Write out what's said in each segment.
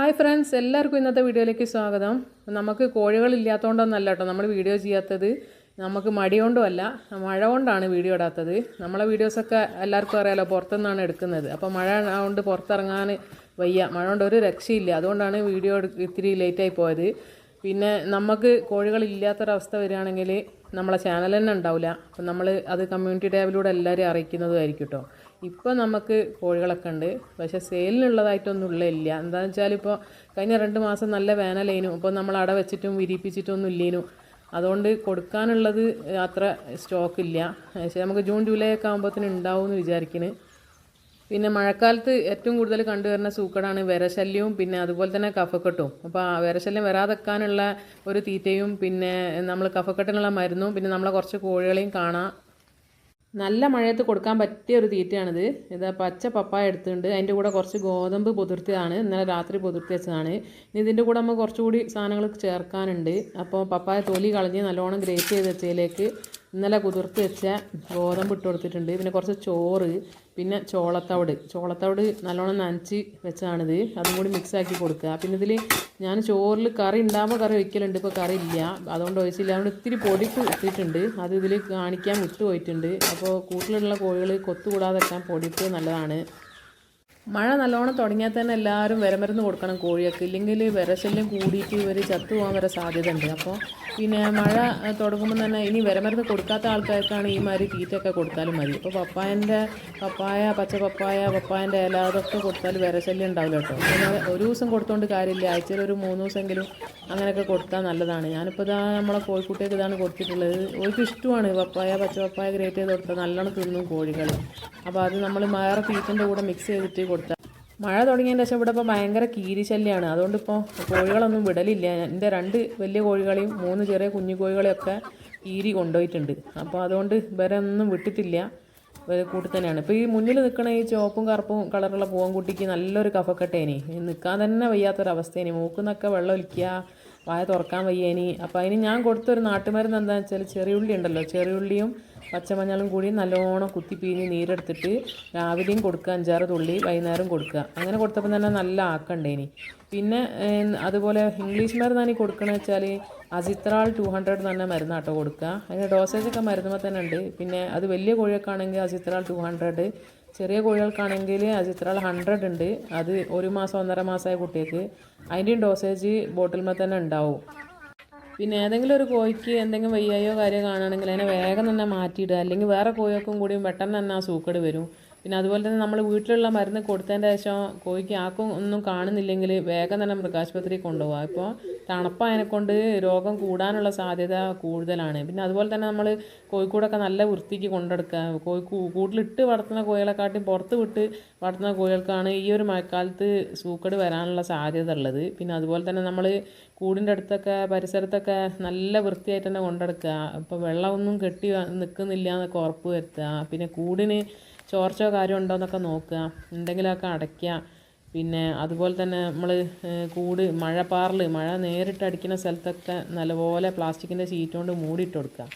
Hi friends എല്ലാവർക്കും ഇന്നത്തെ വീഡിയോയിലേക്ക് സ്വാഗതം. നമുക്ക് കോഴികളില്ലാത്തതുകൊണ്ടൊന്നല്ല കേട്ടോ നമ്മൾ വീഡിയോ ചെയ്യാത്തത്. നമുക്ക് മടി കൊണ്ടുമല്ല മഴ കൊണ്ടാണ് വീഡിയോ ഇടാത്തത്. നമ്മളെ വീഡിയോസൊക്കെ എല്ലാവർക്കും അറിയാലോ പുറത്തുനിന്നാണ് എടുക്കുന്നത്. അപ്പോൾ മഴ കൊണ്ട് പുറത്തിറങ്ങാൻ വയ്യ മഴ കൊണ്ട് ഒരു രക്ഷയില്ല. അതുകൊണ്ടാണ് വീഡിയോ ഇത്തിരി ലേറ്റായി പോയത്. പിന്നെ നമുക്ക് കോഴികളില്ലാത്തൊരവസ്ഥ വരികയാണെങ്കിൽ നമ്മളെ ചാനൽ തന്നെ ഉണ്ടാവില്ല. അപ്പം നമ്മൾ അത് കമ്മ്യൂണിറ്റി ടാബിലൂടെ എല്ലാവരെയും അറിയിക്കുന്നതുമായിരിക്കും കേട്ടോ. ഇപ്പോൾ നമുക്ക് കോഴികളൊക്കെ ഉണ്ട്. പക്ഷേ സെയിലിനുള്ളതായിട്ടൊന്നും ഉള്ള ഇല്ല എന്താണെന്ന് വെച്ചാൽ ഇപ്പോൾ കഴിഞ്ഞ രണ്ട് മാസം നല്ല വേനലേനു. ഇപ്പോൾ നമ്മൾ അട വെച്ചിട്ടും വിരിപ്പിച്ചിട്ടൊന്നും ഇല്ലേനു. അതുകൊണ്ട് കൊടുക്കാനുള്ളത് അത്ര സ്റ്റോക്ക് ഇല്ല. പക്ഷേ നമുക്ക് ജൂൺ ജൂലൈ ഒക്കെ ആകുമ്പോഴത്തേന് ഉണ്ടാവും എന്ന് വിചാരിക്കുന്നു പിന്നെ മഴക്കാലത്ത് ഏറ്റവും കൂടുതൽ കണ്ടുവരുന്ന സൂക്കടാണ് വിരശല്യവും പിന്നെ അതുപോലെ തന്നെ കഫക്കെട്ടും. അപ്പോൾ ആ വിരശല്യം വരാതെക്കാനുള്ള ഒരു തീറ്റയും പിന്നെ നമ്മൾ കഫക്കെട്ടിനുള്ള മരുന്നും പിന്നെ നമ്മളെ കുറച്ച് കോഴികളെയും കാണാം. നല്ല മഴയത്ത് കൊടുക്കാൻ പറ്റിയ ഒരു തീറ്റയാണിത്. ഇത് പച്ച പപ്പായ എടുത്തിട്ടുണ്ട്. അതിന്റെ കൂടെ കുറച്ച് ഗോതമ്പ് പൊതിർത്തിയതാണ്. ഇന്നലെ രാത്രി പൊതിർത്തി വെച്ചതാണ്. ഇനി ഇതിന്റെ കൂടെ നമുക്ക് കുറച്ചുകൂടി സാധനങ്ങൾ ചേർക്കാനുണ്ട്. അപ്പോൾ പപ്പായ തൊലി കളഞ്ഞ് നല്ലോണം ഗ്രേറ്റ് ചെയ്ത് വെച്ചതിലേക്ക് ഇന്നലെ കുതിർത്ത് വെച്ച ഗോതമ്പ് ഇട്ട് കൊടുത്തിട്ടുണ്ട്. പിന്നെ കുറച്ച് ചോറ് പിന്നെ ചോളത്തവിട്. ചോളത്തവിട് നല്ലോണം നനച്ച് വെച്ചതാണിത്. അതും കൂടി മിക്സ് ആക്കി കൊടുക്കുക. പിന്നെ ഇതിൽ ഞാൻ ചോറിൽ കറി ഉണ്ടാകുമ്പോൾ കറി വയ്ക്കലുണ്ട് ഇപ്പോൾ കറി ഇല്ല. അതുകൊണ്ട് ഒഴിച്ചില്ല. അതുകൊണ്ട് ഇത്തിരി പൊടി ഇട്ടിട്ടുണ്ട്. അത് ഇതിൽ കാണിക്കാൻ വിട്ടുപോയിട്ടുണ്ട്. അപ്പോൾ കൂട്ടിലുള്ള കോഴികൾ കൊത്തുകൂടാതെ വെക്കാൻ പൊടിപ്പ് നല്ലതാണ്. മഴ നല്ലോണം തുടങ്ങിയാൽ തന്നെ എല്ലാവരും വിരമരുന്ന് കൊടുക്കണം കോഴിയൊക്കെ ഇല്ലെങ്കിൽ വിരശല്യം കൂടിയിട്ട് ഇവർ ചത്തു പോകാൻ വരെ സാധ്യതയുണ്ട്. അപ്പോൾ പിന്നെ മഴ തുടങ്ങുമ്പോൾ തന്നെ ഇനി വിരമരുന്ന് കൊടുക്കാത്ത ആൾക്കാർക്കാണ് ഈ മാതിരി തീറ്റയൊക്കെ കൊടുത്താലും മതി. ഇപ്പോൾ പപ്പായന്റെ പപ്പായ പച്ച പപ്പായ പപ്പായന്റെ ഇല അതൊക്കെ കൊടുത്താൽ വിരശല്യം ഉണ്ടാവില്ല കേട്ടോ. പിന്നെ ഒരു ദിവസം കൊടുത്തോണ്ട് കാര്യമില്ല. ആഴ്ചയിൽ ഒരു മൂന്ന് ദിവസമെങ്കിലും അങ്ങനെയൊക്കെ കൊടുത്താൽ നല്ലതാണ്. ഞാനിപ്പോൾ ഇതാ നമ്മളെ കോഴിക്കുട്ടിയൊക്കെ ഇതാണ് കൊടുത്തിട്ടുള്ളത്. ഓൾക്ക് ഇഷ്ടമാണ് പപ്പായ പച്ച പപ്പായ ഗ്രേറ്റ് ചെയ്ത് കൊടുത്താൽ നല്ലോണം തിന്നും കോഴികൾ. അപ്പോൾ അത് നമ്മൾ വേറെ തീറ്റന്റെ കൂടെ മിക്സ് ചെയ്തിട്ട് മഴ തുടങ്ങിയതിന് ശേഷം ഇവിടെ ഇപ്പോൾ ഭയങ്കര കീരി ശല്യമാണ് അതുകൊണ്ട് ഇപ്പോൾ കോഴികളൊന്നും വിടലില്ല. എന്റെ രണ്ട് വലിയ കോഴികളെയും മൂന്ന് ചെറിയ കുഞ്ഞു കോഴികളെയൊക്കെ കീരി കൊണ്ടുപോയിട്ടുണ്ട്. അപ്പോൾ അതുകൊണ്ട് ഇവരെ ഒന്നും വിട്ടിട്ടില്ല. വേറെ കൂട്ടി തന്നെയാണ്. ഇപ്പോൾ ഈ മുന്നിൽ നിൽക്കണ ഈ ചുവപ്പും കറുപ്പും കളറുള്ള പൂവൻകുട്ടിക്ക് നല്ലൊരു കഫക്കെട്ടേനി. നിൽക്കാൻ തന്നെ വയ്യാത്തൊരവസ്ഥേനി. മൂക്കുന്നൊക്കെ വെള്ളം ഒലിക്കുക വായ തുറക്കാൻ വയ്യ ഇനി. അപ്പോൾ അതിന് ഞാൻ കൊടുത്തൊരു നാട്ടുമരുന്ന് എന്താണെന്ന് വെച്ചാൽ ചെറിയുള്ളി ഉണ്ടല്ലോ. ചെറിയുള്ളിയും പച്ചമഞ്ഞളും കൂടി നല്ലോണം കുത്തി പിഴിഞ്ഞ് നീരെടുത്തിട്ട് രാവിലെയും കൊടുക്കുക അഞ്ചാറ് തുള്ളി വൈകുന്നേരം കൊടുക്കുക. അങ്ങനെ കൊടുത്തപ്പോൾ തന്നെ നല്ല ആക്കണ്ടേ ഇനി. പിന്നെ അതുപോലെ ഇംഗ്ലീഷ് മരുന്നാണ് ഈ കൊടുക്കണമെന്ന് വെച്ചാൽ അസിത്രാൾ ടു ഹൺഡ്രഡ് തന്നെ മരുന്നാട്ടോ കൊടുക്കുക. അതിന്റെ ഡോസേജൊക്കെ മരുന്നുമ്പോൾ തന്നെ ഉണ്ട്. പിന്നെ അത് വലിയ കോഴിയൊക്കെ ആണെങ്കിൽ അസിത്രാൾ ടു ഹൺഡ്രഡ് ചെറിയ കോഴികൾക്കാണെങ്കിൽ അജിത്രാൾ ഹൺഡ്രഡ് ഉണ്ട്. അത് ഒരു മാസം ഒന്നര മാസമായ കുട്ടികൾക്ക്. അതിന്റെയും ഡോസേജ് ബോട്ടിൽമേ തന്നെ ഉണ്ടാവും. പിന്നെ ഏതെങ്കിലും ഒരു കോഴിക്ക് എന്തെങ്കിലും വയ്യായോ കാര്യമോ കാണുകയാണെങ്കിൽ അതിനെ വേഗം തന്നെ മാറ്റിയിടുക. അല്ലെങ്കിൽ വേറെ കോഴിക്കും കൂടി പെട്ടെന്ന് തന്നെ ആ സൂക്കേട് വരും. പിന്നെ അതുപോലെ തന്നെ നമ്മൾ വീട്ടിലുള്ള മരുന്ന് കൊടുത്തതിന്റെ ശേഷം കോഴിക്ക് ആക്കും ഒന്നും കാണുന്നില്ലെങ്കിൽ വേഗം തന്നെ മൃഗാശുപത്രിയിൽ കൊണ്ടുപോകുക ഇപ്പോൾ തണുപ്പായതിനെ കൊണ്ട് രോഗം കൂടാനുള്ള സാധ്യത കൂടുതലാണ്. പിന്നെ അതുപോലെ തന്നെ നമ്മൾ കോഴിക്കൂടൊക്കെ നല്ല വൃത്തിക്ക് കൊണ്ടെടുക്കുക. കോഴി കൂട്ടിലിട്ട് വളർത്തുന്ന കോഴികളെക്കാട്ടും പുറത്ത് വിട്ട് വളർത്തുന്ന കോഴികൾക്കാണ് ഈ ഒരു മഴക്കാലത്ത് സൂക്കേട് വരാനുള്ള സാധ്യത ഉള്ളത്. പിന്നെ അതുപോലെ തന്നെ നമ്മൾ കൂടിന്റെ അടുത്തൊക്കെ പരിസരത്തൊക്കെ നല്ല വൃത്തിയായിട്ട് തന്നെ കൊണ്ടെടുക്കുക. ഇപ്പോൾ വെള്ളമൊന്നും കെട്ടി നിൽക്കുന്നില്ല എന്നൊക്കെ ഉറപ്പ് വരുത്തുക. പിന്നെ കൂടിന് ചോർച്ചയോ കാര്യം ഉണ്ടോ എന്നൊക്കെ നോക്കുക. എന്തെങ്കിലുമൊക്കെ അടയ്ക്കുക. പിന്നെ അതുപോലെ തന്നെ നമ്മൾ കൂട് മഴപ്പാറിൽ മഴ നേരിട്ട് അടിക്കുന്ന സ്ഥലത്തൊക്കെ നല്ലപോലെ പ്ലാസ്റ്റിക്കിന്റെ ഷീറ്റ് കൊണ്ട് മൂടിയിട്ട് കൊടുക്കുക.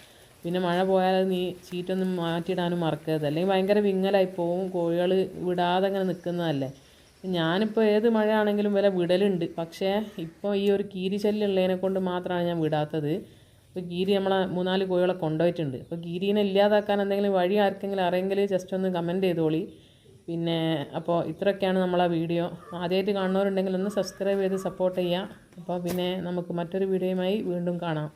പിന്നെ മഴ പോയാൽ നീ ഷീറ്റൊന്നും മാറ്റിയിടാനും മറക്കരുത്. അല്ലെങ്കിൽ ഭയങ്കര വിങ്ങലായി പോവും കോഴികൾ വിടാതെ അങ്ങനെ നിൽക്കുന്നതല്ലേ ഞാനിപ്പോൾ ഏത് മഴയാണെങ്കിലും വില വിടലുണ്ട്. പക്ഷേ ഇപ്പോൾ ഈ ഒരു കീരി ഉള്ളതിനെ കൊണ്ട് മാത്രമാണ് ഞാൻ വിടാത്തത്. ഇപ്പോൾ ഗീരി നമ്മളെ മൂന്നാൽ കോഴികളെ കൊണ്ടുപോയിട്ടുണ്ട്. അപ്പോൾ ഗീരീനെ ഇല്ലാതാക്കാൻ എന്തെങ്കിലും വഴി ആർക്കെങ്കിലും അറിയെങ്കിൽ ജസ്റ്റ് ഒന്ന് കമന്റ് ചെയ്തോളി. പിന്നെ അപ്പോൾ ഇത്രയൊക്കെയാണ് നമ്മളെ വീഡിയോ. ആദ്യമായിട്ട് കാണുന്നവരുണ്ടെങ്കിൽ ഒന്ന് സബ്സ്ക്രൈബ് ചെയ്ത് സപ്പോർട്ട് ചെയ്യുക അപ്പോൾ പിന്നെ നമുക്ക് മറ്റൊരു വീഡിയോയുമായി വീണ്ടും കാണാം.